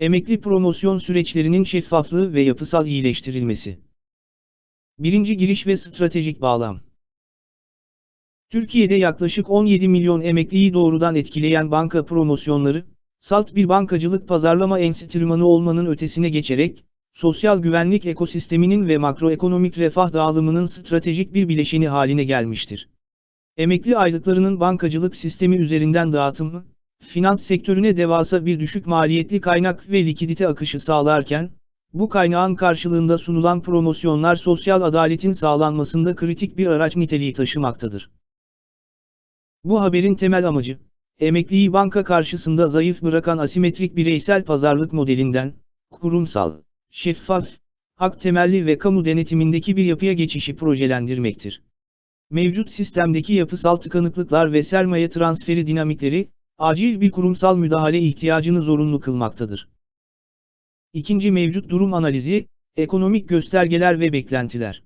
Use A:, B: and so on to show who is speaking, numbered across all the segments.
A: Emekli promosyon süreçlerinin şeffaflığı ve yapısal iyileştirilmesi. Birinci giriş ve stratejik bağlam. Türkiye'de yaklaşık 17 milyon emekliyi doğrudan etkileyen banka promosyonları, salt bir bankacılık pazarlama enstrümanı olmanın ötesine geçerek, sosyal güvenlik ekosisteminin ve makroekonomik refah dağılımının stratejik bir bileşeni haline gelmiştir. Emekli aylıklarının bankacılık sistemi üzerinden dağıtımı, finans sektörüne devasa bir düşük maliyetli kaynak ve likidite akışı sağlarken, bu kaynağın karşılığında sunulan promosyonlar sosyal adaletin sağlanmasında kritik bir araç niteliği taşımaktadır. Bu haberin temel amacı, emekliyi banka karşısında zayıf bırakan asimetrik bireysel pazarlık modelinden, kurumsal, şeffaf, hak temelli ve kamu denetimindeki bir yapıya geçişi projelendirmektir. Mevcut sistemdeki yapısal tıkanıklıklar ve sermaye transferi dinamikleri, acil bir kurumsal müdahale ihtiyacını zorunlu kılmaktadır. İkinci mevcut durum analizi, ekonomik göstergeler ve beklentiler.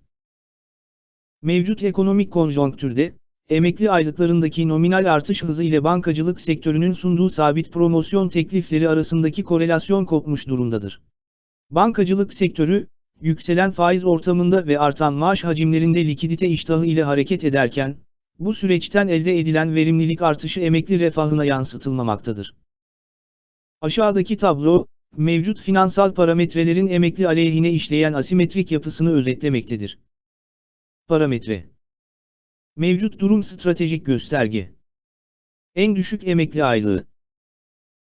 A: Mevcut ekonomik konjonktürde, emekli aylıklarındaki nominal artış hızı ile bankacılık sektörünün sunduğu sabit promosyon teklifleri arasındaki korelasyon kopmuş durumdadır. Bankacılık sektörü, yükselen faiz ortamında ve artan maaş hacimlerinde likidite iştahı ile hareket ederken, bu süreçten elde edilen verimlilik artışı emekli refahına yansıtılmamaktadır. Aşağıdaki tablo, mevcut finansal parametrelerin emekli aleyhine işleyen asimetrik yapısını özetlemektedir. Parametre Mevcut durum stratejik gösterge. En düşük emekli aylığı.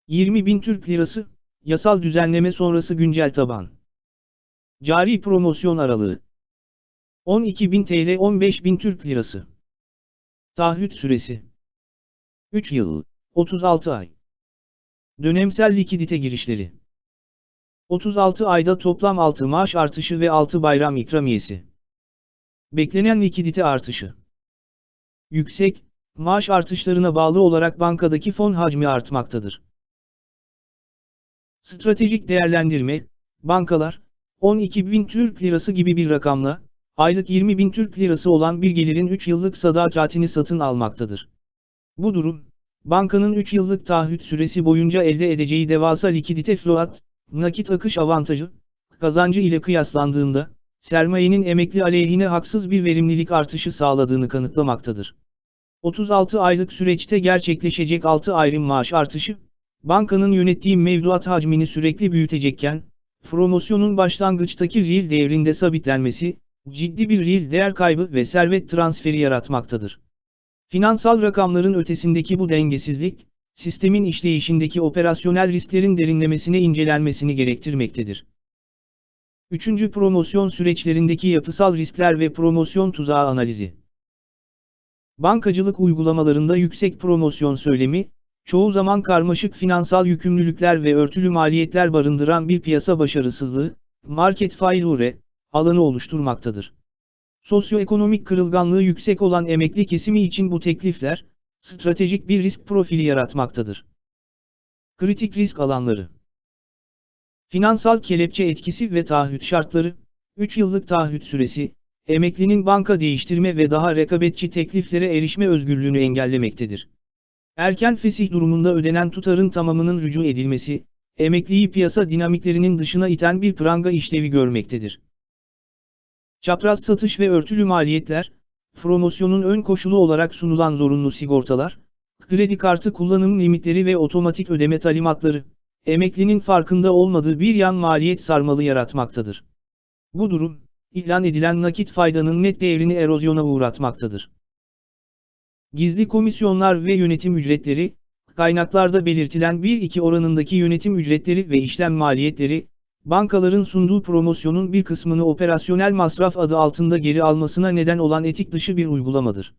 A: 20 bin Türk Lirası, yasal düzenleme sonrası güncel taban. Cari promosyon aralığı. 12.000 TL 15.000 Türk Lirası. Taahhüt süresi. 3 yıl, 36 ay. Dönemsel likidite girişleri. 36 ayda toplam 6 maaş artışı ve 6 bayram ikramiyesi. Beklenen likidite artışı. Yüksek, maaş artışlarına bağlı olarak bankadaki fon hacmi artmaktadır. Stratejik değerlendirme, bankalar, 12 bin Türk Lirası gibi bir rakamla, aylık 20 bin Türk Lirası olan bir gelirin 3 yıllık sadakatini satın almaktadır. Bu durum, bankanın 3 yıllık taahhüt süresi boyunca elde edeceği devasa likidite float, nakit akış avantajı, kazancı ile kıyaslandığında, sermayenin emekli aleyhine haksız bir verimlilik artışı sağladığını kanıtlamaktadır. 36 aylık süreçte gerçekleşecek 6 ayrım maaş artışı, bankanın yönettiği mevduat hacmini sürekli büyütecekken, promosyonun başlangıçtaki reel değerinde sabitlenmesi, ciddi bir reel değer kaybı ve servet transferi yaratmaktadır. Finansal rakamların ötesindeki bu dengesizlik, sistemin işleyişindeki operasyonel risklerin derinlemesine incelenmesini gerektirmektedir. Üçüncü promosyon süreçlerindeki yapısal riskler ve promosyon tuzağı analizi. Bankacılık uygulamalarında yüksek promosyon söylemi, çoğu zaman karmaşık finansal yükümlülükler ve örtülü maliyetler barındıran bir piyasa başarısızlığı, market failure, alanı oluşturmaktadır. Sosyoekonomik kırılganlığı yüksek olan emekli kesimi için bu teklifler, stratejik bir risk profili yaratmaktadır. Kritik risk alanları Finansal kelepçe etkisi ve taahhüt şartları, 3 yıllık taahhüt süresi, emeklinin banka değiştirme ve daha rekabetçi tekliflere erişme özgürlüğünü engellemektedir. Erken fesih durumunda ödenen tutarın tamamının rücu edilmesi, emekliyi piyasa dinamiklerinin dışına iten bir pranga işlevi görmektedir. Çapraz satış ve örtülü maliyetler, promosyonun ön koşulu olarak sunulan zorunlu sigortalar, kredi kartı kullanım limitleri ve otomatik ödeme talimatları, emeklinin farkında olmadığı bir yan maliyet sarmalı yaratmaktadır. Bu durum, ilan edilen nakit faydanın net değerini erozyona uğratmaktadır. Gizli komisyonlar ve yönetim ücretleri, kaynaklarda belirtilen 1-2 oranındaki yönetim ücretleri ve işlem maliyetleri, bankaların sunduğu promosyonun bir kısmını operasyonel masraf adı altında geri almasına neden olan etik dışı bir uygulamadır.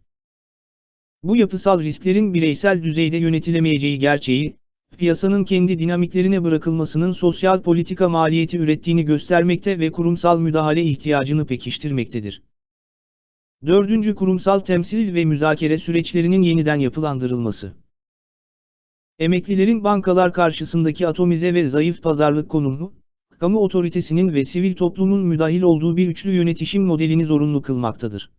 A: Bu yapısal risklerin bireysel düzeyde yönetilemeyeceği gerçeği, piyasanın kendi dinamiklerine bırakılmasının sosyal politika maliyeti ürettiğini göstermekte ve kurumsal müdahale ihtiyacını pekiştirmektedir. Dördüncü kurumsal temsil ve müzakere süreçlerinin yeniden yapılandırılması. Emeklilerin bankalar karşısındaki atomize ve zayıf pazarlık konumu, kamu otoritesinin ve sivil toplumun müdahil olduğu bir üçlü yönetişim modelini zorunlu kılmaktadır.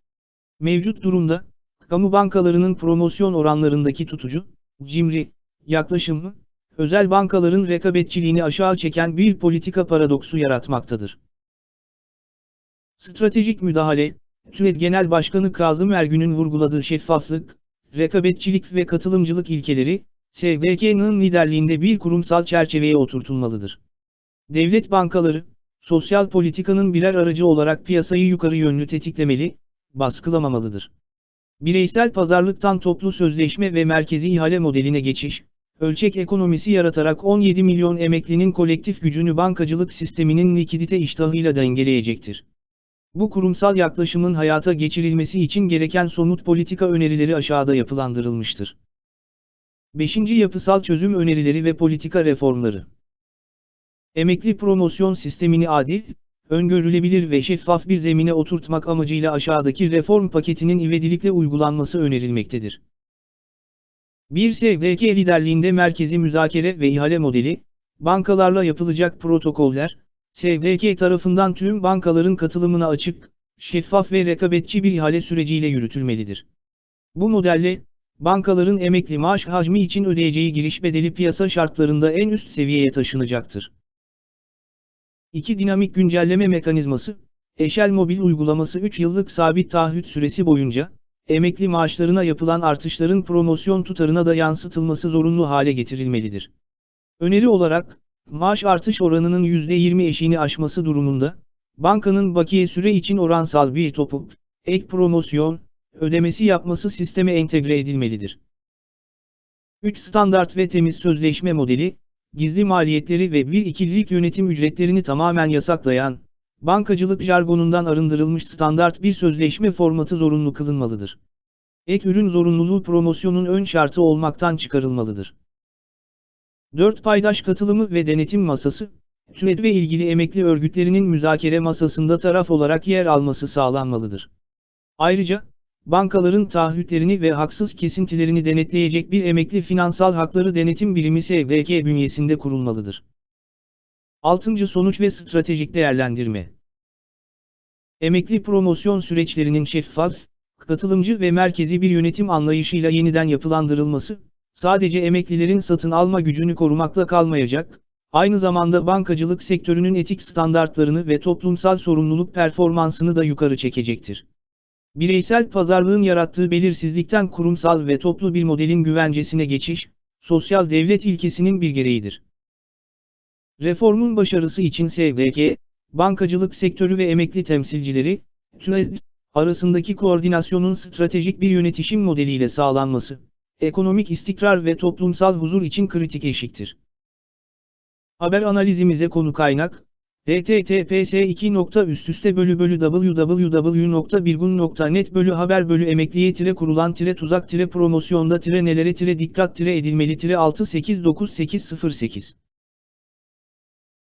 A: Mevcut durumda, kamu bankalarının promosyon oranlarındaki tutucu, cimri, yaklaşımı, özel bankaların rekabetçiliğini aşağı çeken bir politika paradoksu yaratmaktadır. Stratejik müdahale, TÜED Genel Başkanı Kazım Ergün'ün vurguladığı şeffaflık, rekabetçilik ve katılımcılık ilkeleri, SBK'nın liderliğinde bir kurumsal çerçeveye oturtulmalıdır. Devlet bankaları, sosyal politikanın birer aracı olarak piyasayı yukarı yönlü tetiklemeli, baskılamamalıdır. Bireysel pazarlıktan toplu sözleşme ve merkezi ihale modeline geçiş, ölçek ekonomisi yaratarak 17 milyon emeklinin kolektif gücünü bankacılık sisteminin likidite iştahıyla dengeleyecektir. Bu kurumsal yaklaşımın hayata geçirilmesi için gereken somut politika önerileri aşağıda yapılandırılmıştır. 5. Yapısal çözüm önerileri ve politika reformları. Emekli promosyon sistemini adil, öngörülebilir ve şeffaf bir zemine oturtmak amacıyla aşağıdaki reform paketinin ivedilikle uygulanması önerilmektedir. 1. SGK liderliğinde merkezi müzakere ve ihale modeli, bankalarla yapılacak protokoller, SGK tarafından tüm bankaların katılımına açık, şeffaf ve rekabetçi bir ihale süreciyle yürütülmelidir. Bu modelle, bankaların emekli maaş hacmi için ödeyeceği giriş bedeli piyasa şartlarında en üst seviyeye taşınacaktır. 2. Dinamik güncelleme mekanizması, Eşel Mobil uygulaması 3 yıllık sabit taahhüt süresi boyunca, emekli maaşlarına yapılan artışların promosyon tutarına da yansıtılması zorunlu hale getirilmelidir. Öneri olarak, maaş artış oranının %20 eşiğini aşması durumunda, bankanın bakiye süre için oransal bir topu, ek promosyon, ödemesi yapması sisteme entegre edilmelidir. 3. Standart ve temiz sözleşme modeli, gizli maliyetleri ve bir ikililik yönetim ücretlerini tamamen yasaklayan, bankacılık jargonundan arındırılmış standart bir sözleşme formatı zorunlu kılınmalıdır. Ek ürün zorunluluğu promosyonun ön şartı olmaktan çıkarılmalıdır. 4. Paydaş katılımı ve denetim masası, TÜED ve ilgili emekli örgütlerinin müzakere masasında taraf olarak yer alması sağlanmalıdır. Ayrıca, bankaların taahhütlerini ve haksız kesintilerini denetleyecek bir emekli finansal hakları denetim birimi SGK bünyesinde kurulmalıdır. 6. Sonuç ve stratejik değerlendirme Emekli promosyon süreçlerinin şeffaf, katılımcı ve merkezi bir yönetim anlayışıyla yeniden yapılandırılması, sadece emeklilerin satın alma gücünü korumakla kalmayacak, aynı zamanda bankacılık sektörünün etik standartlarını ve toplumsal sorumluluk performansını da yukarı çekecektir. Bireysel pazarlığın yarattığı belirsizlikten kurumsal ve toplu bir modelin güvencesine geçiş, sosyal devlet ilkesinin bir gereğidir. Reformun başarısı için SGK, bankacılık sektörü ve emekli temsilcileri, TÜED, arasındaki koordinasyonun stratejik bir yönetişim modeliyle sağlanması, ekonomik istikrar ve toplumsal huzur için kritik eşiktir. Haber analizimize konu kaynak, https 2. bölü bölü www.birgun.net bölü haber bölü emekliye tire kurulan tire tuzak tire promosyonda tire nelere tire dikkat tire edilmeli tire 6898808